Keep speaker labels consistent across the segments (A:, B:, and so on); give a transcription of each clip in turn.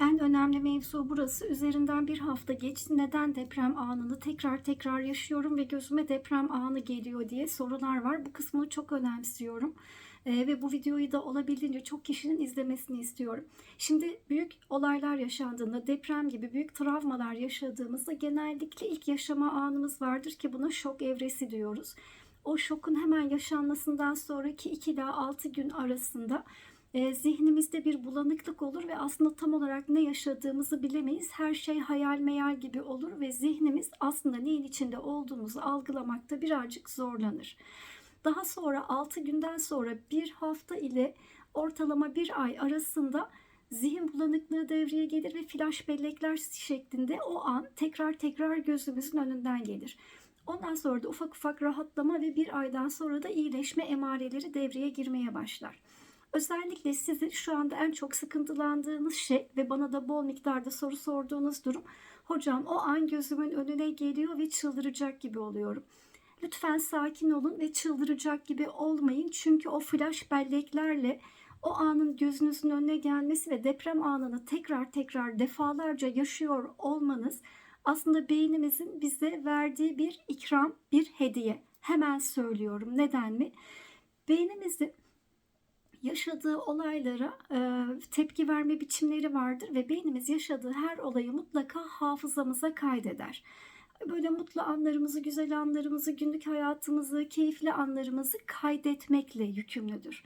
A: En önemli mevzu burası. Üzerinden bir hafta geçti. Neden deprem anını tekrar tekrar yaşıyorum ve gözüme deprem anı geliyor diye sorular var. Bu kısmını çok önemsiyorum. Ee, ve bu videoyu da olabildiğince çok kişinin izlemesini istiyorum. Şimdi büyük olaylar yaşandığında, deprem gibi büyük travmalar yaşadığımızda genellikle ilk yaşama anımız vardır ki buna şok evresi diyoruz. O şokun hemen yaşanmasından sonraki 2 ila 6 gün arasında e, zihnimizde bir bulanıklık olur ve aslında tam olarak ne yaşadığımızı bilemeyiz. Her şey hayal meyal gibi olur ve zihnimiz aslında neyin içinde olduğumuzu algılamakta birazcık zorlanır. Daha sonra 6 günden sonra bir hafta ile ortalama bir ay arasında zihin bulanıklığı devreye gelir ve flash bellekler şeklinde o an tekrar tekrar gözümüzün önünden gelir. Ondan sonra da ufak ufak rahatlama ve bir aydan sonra da iyileşme emareleri devreye girmeye başlar. Özellikle sizin şu anda en çok sıkıntılandığınız şey ve bana da bol miktarda soru sorduğunuz durum hocam o an gözümün önüne geliyor ve çıldıracak gibi oluyorum. Lütfen sakin olun ve çıldıracak gibi olmayın. Çünkü o flash belleklerle o anın gözünüzün önüne gelmesi ve deprem anını tekrar tekrar defalarca yaşıyor olmanız aslında beynimizin bize verdiği bir ikram, bir hediye. Hemen söylüyorum. Neden mi? Beynimizin yaşadığı olaylara e, tepki verme biçimleri vardır ve beynimiz yaşadığı her olayı mutlaka hafızamıza kaydeder. Böyle mutlu anlarımızı, güzel anlarımızı, günlük hayatımızı, keyifli anlarımızı kaydetmekle yükümlüdür.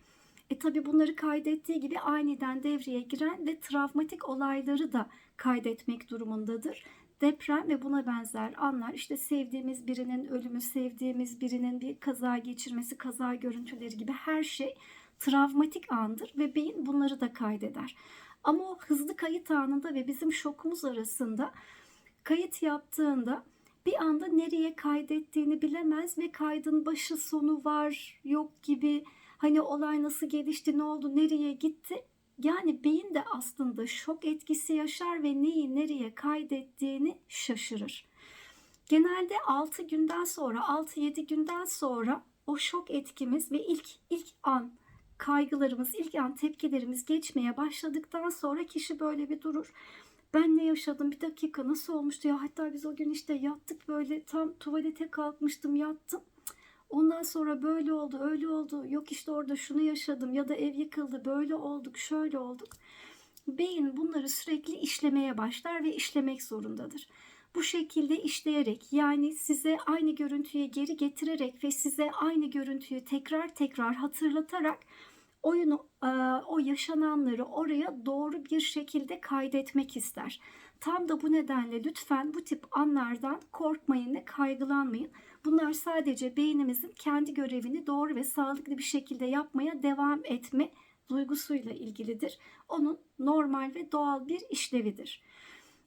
A: E tabi bunları kaydettiği gibi aniden devreye giren ve travmatik olayları da kaydetmek durumundadır. Deprem ve buna benzer anlar işte sevdiğimiz birinin ölümü, sevdiğimiz birinin bir kaza geçirmesi, kaza görüntüleri gibi her şey travmatik andır ve beyin bunları da kaydeder. Ama o hızlı kayıt anında ve bizim şokumuz arasında kayıt yaptığında bir anda nereye kaydettiğini bilemez ve kaydın başı sonu var yok gibi hani olay nasıl gelişti ne oldu nereye gitti yani beyin de aslında şok etkisi yaşar ve neyi nereye kaydettiğini şaşırır. Genelde 6 günden sonra 6-7 günden sonra o şok etkimiz ve ilk ilk an kaygılarımız, ilk an tepkilerimiz geçmeye başladıktan sonra kişi böyle bir durur. Ben ne yaşadım bir dakika nasıl olmuştu ya hatta biz o gün işte yattık böyle tam tuvalete kalkmıştım yattım. Ondan sonra böyle oldu öyle oldu yok işte orada şunu yaşadım ya da ev yıkıldı böyle olduk şöyle olduk. Beyin bunları sürekli işlemeye başlar ve işlemek zorundadır. Bu şekilde işleyerek yani size aynı görüntüyü geri getirerek ve size aynı görüntüyü tekrar tekrar hatırlatarak oyunu e, o yaşananları oraya doğru bir şekilde kaydetmek ister. Tam da bu nedenle lütfen bu tip anlardan korkmayın ve kaygılanmayın. Bunlar sadece beynimizin kendi görevini doğru ve sağlıklı bir şekilde yapmaya devam etme duygusuyla ilgilidir. Onun normal ve doğal bir işlevidir.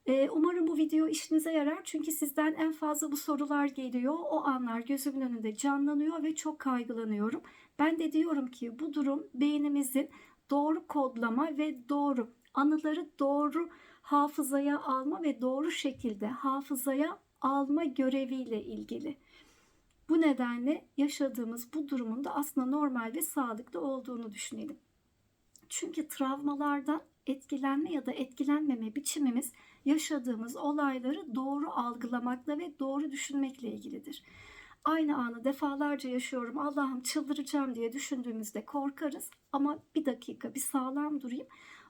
A: Umarım bu video işinize yarar çünkü sizden en fazla bu sorular geliyor. O anlar gözümün önünde canlanıyor ve çok kaygılanıyorum. Ben de diyorum ki bu durum beynimizin doğru kodlama ve doğru anıları doğru hafızaya alma ve doğru şekilde hafızaya alma göreviyle ilgili. Bu nedenle yaşadığımız bu durumun da aslında normal ve sağlıklı olduğunu düşünelim. Çünkü travmalardan etkilenme ya da etkilenmeme biçimimiz yaşadığımız olayları doğru algılamakla ve doğru düşünmekle ilgilidir. Aynı anı defalarca yaşıyorum Allah'ım çıldıracağım diye düşündüğümüzde korkarız ama bir dakika bir sağlam durayım.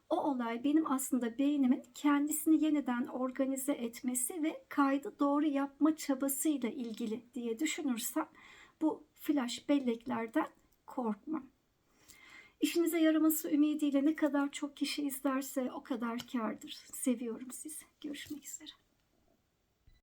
A: O olay benim aslında beynimin kendisini yeniden organize etmesi ve kaydı doğru yapma çabasıyla ilgili diye düşünürsem bu flash belleklerden korkmam. İşinize yaraması ümidiyle ne kadar çok kişi izlerse o kadar kardır. Seviyorum sizi. Görüşmek üzere.